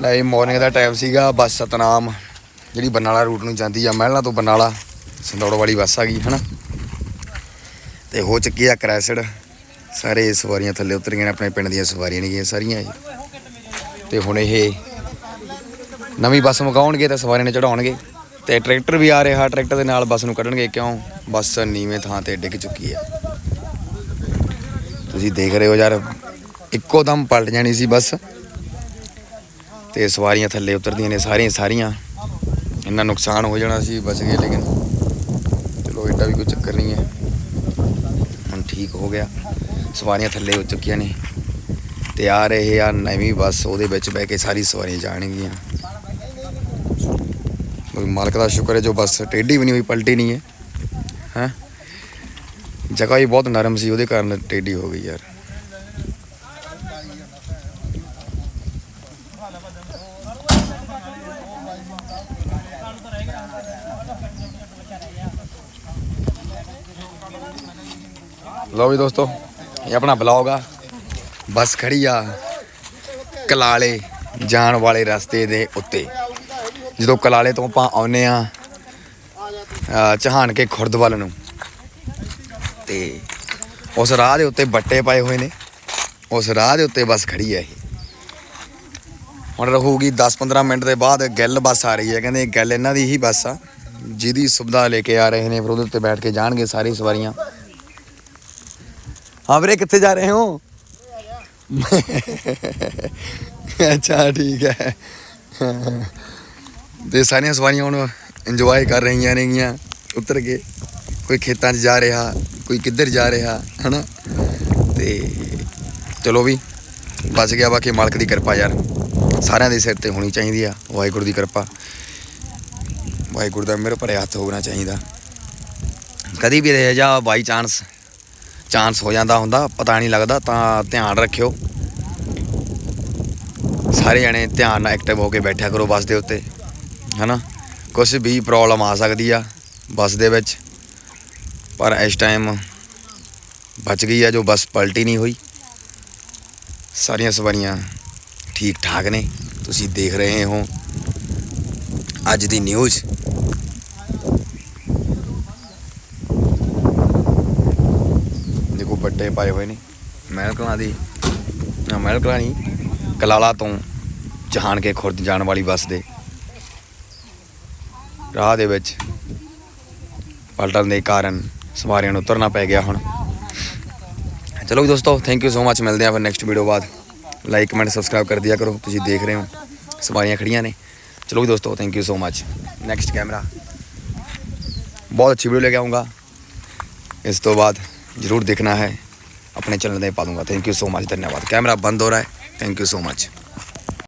ਨਹੀਂ ਮਾਰਨਿੰਗ ਦਾ ਟਾਈਮ ਸੀਗਾ, ਬੱਸ ਸਤਨਾਮ, ਜਿਹੜੀ ਬਰਨਾਲਾ ਰੂਟ ਨੂੰ ਜਾਂਦੀ ਆ, ਮਹਿਲਾ ਤੋਂ ਬਰਨਾਲਾ, ਸੰਦੌੜ ਵਾਲੀ ਬੱਸ ਆ ਗਈ, ਹਨਾ? ਤੇ ਹੋ ਚੁੱਕੀ ਆ ਕ੍ਰੈਸ਼ਡ। ਸਾਰੇ ਸਵਾਰੀਆਂ ਥੱਲੇ ਉਤਰੀਆਂ ਨੇ, ਆਪਣੇ ਪਿੰਡ ਦੀਆਂ ਸਵਾਰੀਆਂ ਨੇ ਗਈਆਂ ਸਾਰੀਆਂ ਇਹ। ਤੇ ਹੁਣ ਇਹ ਨਵੀਂ ਬੱਸ ਮਗਾਉਣਗੇ ਤਾਂ ਸਵਾਰੀਆਂ ਨੇ ਚੜਾਉਣਗੇ ਤੇ ਟਰੈਕਟਰ ਵੀ ਆ ਰਿਹਾ, ਟਰੈਕਟਰ ਦੇ ਨਾਲ ਬੱਸ ਨੂੰ ਕੱਢਣਗੇ, ਕਿਉਂ? ਬੱਸ ਨੀਵੇਂ ਥਾਂ ਤੇ ਡਿੱਗ ਚੁੱਕੀ ਹੈ ਤੁਸੀਂ ਦੇਖ ਰਹੇ ਹੋ ਯਾਰ, ਇੱਕੋ ਦਮ ਪਲਟ ਜਾਣੀ ਸੀ ਬੱਸ। ਤੇ ਸਵਾਰੀਆਂ ਥੱਲੇ ਉਤਰਦੀਆਂ ਨੇ ਸਾਰੀਆਂ ਸਾਰੀਆਂ। ਇੰਨਾ ਨੁਕਸਾਨ ਹੋ ਜਾਣਾ ਸੀ, ਬਚ ਗਏ ਲੇਕਿਨ ਚਲੋ ਏਡਾ ਵੀ ਕੋਈ ਚੱਕਰ ਨਹੀਂ ਹੈ। ਹੁਣ ਠੀਕ ਹੋ ਗਿਆ। ਸਵਾਰੀਆਂ ਥੱਲੇ ਹੋ ਚੁੱਕੀਆਂ ਨੇ। ਤੇ ਆ ਰਹੇ ਆ ਨਵੀਂ ਬੱਸ, ਉਹਦੇ ਵਿੱਚ ਬਹਿ ਕੇ ਸਾਰੀ ਸਵਾਰੀਆਂ ਜਾਣਗੀਆਂ। ਮਾਲਕ ਦਾ ਸ਼ੁਕਰ ਹੈ, ਜੋ ਬੱਸ ਟੇਢੀ ਵੀ ਨਹੀਂ ਹੋਈ, ਪਲਟੀ ਨਹੀਂ ਹੈ। ਹੈ? ਜਗ੍ਹਾ ਹੀ ਬਹੁਤ ਨਰਮ ਸੀ, ਉਹਦੇ ਕਾਰਨ ਟੇਢੀ ਹੋ ਗਈ ਯਾਰ। ਲਓ ਵੀ ਦੋਸਤੋ, ਇਹ ਆਪਣਾ ਬਲੌਗ ਆ। ਬੱਸ ਖੜੀ ਆ ਕਲਾਲੇ ਜਾਣ ਵਾਲੇ ਰਸਤੇ ਦੇ ਉੱਤੇ। ਜਦੋਂ ਕਲਾਲੇ ਤੋਂ ਆਪਾਂ ਆਉਨੇ ਆ ਚਹਾਨ ਕੇ ਖੁਰਦ ਵੱਲ ਨੂੰ, ਤੇ ਉਸ ਰਾਹ ਦੇ ਉੱਤੇ ਬੱਟੇ ਪਾਏ ਹੋਏ ਨੇ। ਉਸ ਰਾਹ ਦੇ ਉੱਤੇ ਬੱਸ ਖੜੀ ਹੈ ਇਹ। ਹੁਣ ਰਹੂਗੀ 10-15 ਮਿੰਟ ਦੇ ਬਾਅਦ ਗਿੱਲ ਬੱਸ ਆ ਰਹੀ ਹੈ। ਕਹਿੰਦੇ ਇਹ ਗਿੱਲ ਇਹਨਾਂ ਦੀ ਹੀ ਬੱਸ ਆ। ਜਿਹਦੀ ਸੁਵਿਧਾ ਲੈ ਕੇ ਆ ਰਹੇ ਨੇ, ਫਿਰ ਉਹਦੇ ਉੱਤੇ ਬੈਠ ਕੇ ਜਾਣਗੇ ਸਾਰੀ ਸਵਾਰੀਆਂ। ਹਾਂ ਵੀਰੇ, ਕਿੱਥੇ ਜਾ ਰਹੇ ਹੋ? ਅੱਛਾ, ਠੀਕ ਹੈ। ਤੇ ਸਾਰੀਆਂ ਸਵਾਰੀਆਂ ਹੁਣ ਇੰਜੋਏ ਕਰ ਰਹੀਆਂ ਨੇਗੀਆਂ। ਉਤਰ ਕੇ ਕੋਈ ਖੇਤਾਂ 'ਚ ਜਾ ਰਿਹਾ, ਕੋਈ ਕਿੱਧਰ ਜਾ ਰਿਹਾ, ਹਨਾ? ਤੇ ਚਲੋ ਵੀ, ਬਚ ਗਿਆ ਬਾਕੀ ਮਾਲਕ ਦੀ ਕਿਰਪਾ ਯਾਰ। ਸਾਰਿਆਂ ਦੇ ਸਿਰ ਤੇ ਹੋਣੀ ਚਾਹੀਦੀ ਆ, ਵਾਹਿਗੁਰੂ ਦੀ ਕਿਰਪਾ। ਵਾਹਿਗੁਰੂ ਦਾ ਮੇਰੇ ਭਰੇ ਹੱਥ ਹੋਣਾ ਚਾਹੀਦਾ। ਕਦੀ ਵੀ ਰਹਿ ਜਾ ਬਾਈ ਚਾਂਸ ਚਾਂਸ ਹੋ ਜਾਂਦਾ ਹੁੰਦਾ, ਪਤਾ ਨਹੀਂ ਲੱਗਦਾ, ਤਾਂ ਧਿਆਨ ਰੱਖਿਓ। ਸਾਰੇ ਜਣੇ ਧਿਆਨ ਨਾਲ ਐਕਟਿਵ ਹੋ ਕੇ ਬੈਠਿਆ ਕਰੋ ਬੱਸ ਦੇ ਉੱਤੇ, ਹਨਾ? ਕੁਝ ਵੀ ਪ੍ਰੋਬਲਮ ਆ ਸਕਦੀ ਆ ਬੱਸ ਦੇ ਵਿੱਚ। ਪਰ ਇਸ ਟਾਈਮ ਬਚ ਗਈ ਆ ਜੋ ਬੱਸ ਪਲਟੀ ਨਹੀਂ ਹੋਈ। ਸਾਰੀਆਂ ਸਵਾਰੀਆਂ ਠੀਕ ਠਾਕ ਨੇ। ਤੁਸੀਂ ਦੇਖ ਰਹੇ ਹੋ ਅੱਜ ਦੀ ਨਿਊਜ਼। ਦੇਖੋ, ਬੱਟੇ ਪਾਏ ਹੋਏ ਨੇ। ਮਹਿਲ ਕਲਾਂ ਦੀ ਨਾ ਮਹਿਲ ਕਲਾਂ ਨਹੀਂ, ਕਲਾਲਾ ਤੋਂ ਜਹਾਨ ਕੇ ਖੁਰਦ ਜਾਣ ਵਾਲੀ ਬੱਸ ਦੇ। ਰਾਹ ਦੇ ਵਿੱਚ ਪਲਟਣ ਦੇ ਕਾਰਨ ਸਵਾਰੀਆਂ ਨੂੰ ਉਤਰਨਾ ਪੈ ਗਿਆ ਹੁਣ। ਚਲੋ ਵੀ ਦੋਸਤੋ ਥੈਂਕ ਯੂ ਸੋ ਮੱਚ ਮਿਲਦੇ ਆਂ ਫਿਰ ਨੈਕਸਟ ਵੀਡੀਓ ਬਾਅਦ। ਲਾਈਕ ਕਮੈਂਟ ਸਬਸਕ੍ਰਾਈਬ ਕਰ ਦਿਆ ਕਰੋ ਤੁਸੀਂ ਦੇਖ ਰਹੇ ਹੋ ਸਵਾਰੀਆਂ ਖੜੀਆਂ ਨੇ ਚਲੋ ਵੀ ਦੋਸਤੋ thank you so much next camera ਬਹੁਤ ਅੱਛੀ ਵੀਡੀਓ ਲੈ ਕੇ ਆਉਂਗਾ ਇਸ ਤੋਂ ਬਾਅਦ जरूर देखना है अपने चैनल में पा दूंगा थैंक यू सो मच धन्यवाद कैमरा बंद हो रहा है थैंक यू सो मच